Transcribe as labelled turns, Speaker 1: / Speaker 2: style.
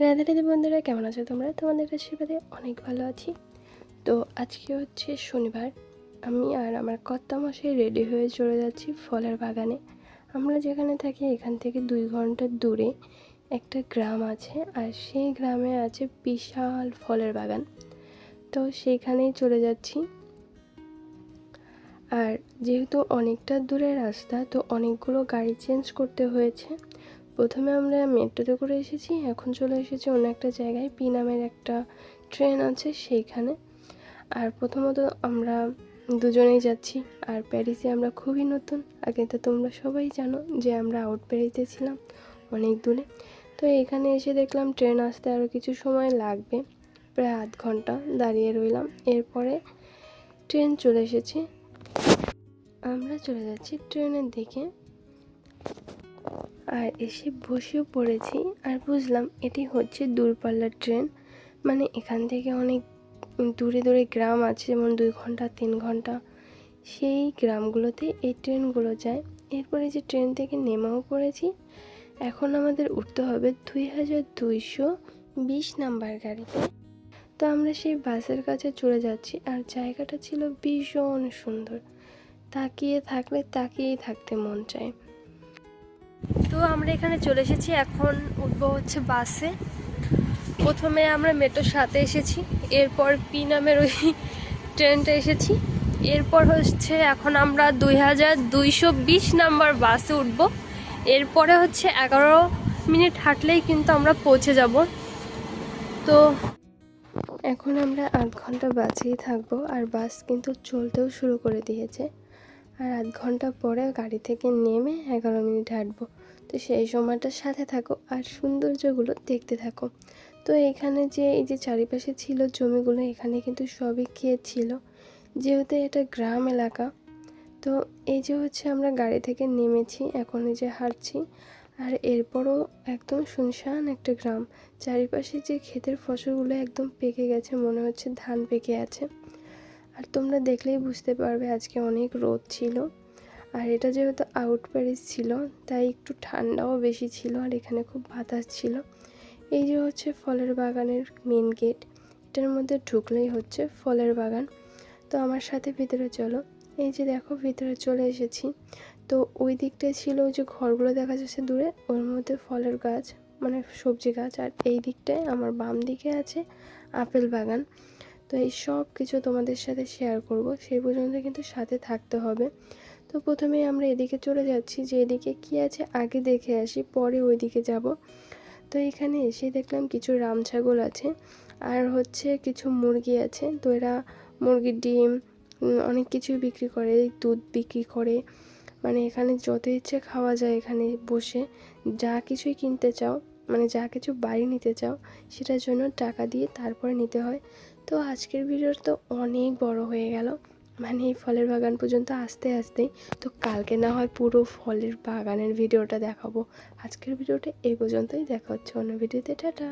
Speaker 1: রাধা রাধে বন্ধুরা, কেমন আছো তোমরা? তোমাদের কাছে আশীর্বাদে অনেক ভালো আছি। তো আজকে হচ্ছে শনিবার। আমি আর আমার কর্তামশাই রেডি হয়ে চলে যাচ্ছি ফলের বাগানে। আমরা যেখানে থাকি এখান থেকে দুই ঘণ্টা দূরে একটা গ্রাম আছে, আর সেই গ্রামে আছে বিশাল ফলের বাগান। তো সেইখানেই চলে যাচ্ছি। আর যেহেতু অনেকটা দূরের রাস্তা, তো অনেকগুলো গাড়ি চেঞ্জ করতে হয়েছে। প্রথমে আমরা মেট্রোতে করে এসেছি, এখন চলে এসেছি অন্য একটা জায়গায়, পি নামের একটা ট্রেন আছে সেইখানে। আর প্রথমত আমরা দুজনেই যাচ্ছি, আর প্যারিসে আমরা খুবই নতুন, আগে তো তোমরা সবাই জানো যে আমরা আউট প্যারিসে ছিলাম অনেক দূরে। তো এখানে এসে দেখলাম ট্রেন আসতে আরও কিছু সময় লাগবে, প্রায় আধ ঘণ্টা দাঁড়িয়ে রইলাম। এরপরে ট্রেন চলে এসেছে। আমরা চলে যাচ্ছি ট্রেনের দিকে। আর এসে বসেও পড়েছি আর বুঝলাম এটি হচ্ছে দূরপাল্লার ট্রেন। মানে এখান থেকে অনেক দূরে দূরে গ্রাম আছে, যেমন দুই ঘণ্টা, তিন ঘণ্টা। সেই গ্রামগুলোতে এই ট্রেনগুলো যায়। এরপরে যে ট্রেন থেকে নেমেও পড়েছি, এখন আমাদের উঠতে হবে দুই হাজার দুইশো বিশ নাম্বার গাড়িতে। তো আমরা সেই বাসের কাছে চলে যাচ্ছি আর জায়গাটা ছিল ভীষণ সুন্দর। তাকিয়ে থাকলে তাকিয়েই থাকতে মন চায়। তো আমরা এখানে চলে এসেছি। এখন উঠবো হচ্ছে বাসে। প্রথমে আমরা মেট্রোর সাথে এসেছি। এরপর পি নামের ওই ট্রেনটা এসেছি। এরপর হচ্ছে এখন আমরা দুই হাজার দুইশো বিশ নাম্বার বাসে উঠব। এরপরে হচ্ছে এগারো মিনিট হাঁটলেই কিন্তু আমরা পৌঁছে যাব। তো এখন আমরা আধ ঘণ্টা বাসেই থাকব আর বাস কিন্তু চলতেও শুরু করে দিয়েছে। আর আধ ঘণ্টা পরে গাড়ি থেকে নেমে এগারো মিনিট হাঁটবো। তো সেই সময়টার সাথে থাকো আর সৌন্দর্যগুলো দেখতে থাকো। তো এখানে যে, এই যে চারিপাশে ছিল জমিগুলো, এখানে কিন্তু সবই ক্ষেত ছিল। যেহেতু এটা গ্রাম এলাকা, তো এই যে হচ্ছে আমরা গাড়ি থেকে নেমেছি, এখন এই যে হাঁটছি। আর এরপরও একদম শুনশান একটা গ্রাম। চারিপাশে যে ক্ষেতের ফসলগুলো একদম পেকে গেছে, মনে হচ্ছে ধান পেকে আছে। আর তোমরা দেখলেই বুঝতে পারবে আজকে অনেক রোদ ছিল। আর এটা যেহেতু আউট প্যারিস ছিল, তাই একটু ঠান্ডাও বেশি ছিল আর এখানে খুব বাতাস ছিল। এই যে হচ্ছে ফলের বাগানের মেন গেট এটার মধ্যে ঢুকলেই হচ্ছে ফলের বাগান। তো আমার সাথে ভিতরে চলো। এই যে দেখো, ভিতরে চলে এসেছি। তো ওই দিকটায় ছিল ওই যে ঘরগুলো দেখা যাচ্ছে দূরে, ওর মধ্যে ফলের গাছ মানে সবজি গাছ, আর এই দিকটায় আমার বাম দিকে আছে আপেল বাগান। তো এই সব কিছু তোমাদের সাথে শেয়ার করব, সেই পর্যন্ত কিন্তু সাথে থাকতে হবে। তো প্রথমেই আমরা এদিকে চলে যাচ্ছি যে এদিকে কি আছে আগে দেখে আসি, পরে ওইদিকে যাব। তো এখানে এসে দেখলাম কিছু রাম ছাগল আছে আর হচ্ছে কিছু মুরগি আছে। তো এরা মুরগির ডিম অনেক কিছুই বিক্রি করে, দুধ বিক্রি করে। মানে এখানে যত ইচ্ছে খাওয়া যায় এখানে বসে। যা কিছুই কিনতে চাও মানে যা কিছু বাড়ি নিতে চাও, সেটার জন্য টাকা দিয়ে তারপরে নিতে হয়। তো আজকের ভিডিওটা তো অনেক বড় হয়ে গেল। মানে এই ফলের বাগান পর্যন্ত আসতে আসতেই তো কালকে না হয় পুরো ফলের বাগানের ভিডিওটা দেখাবো। আজকের ভিডিওটা এই পর্যন্তই। দেখা হচ্ছে অন্য ভিডিওতে। টাটা।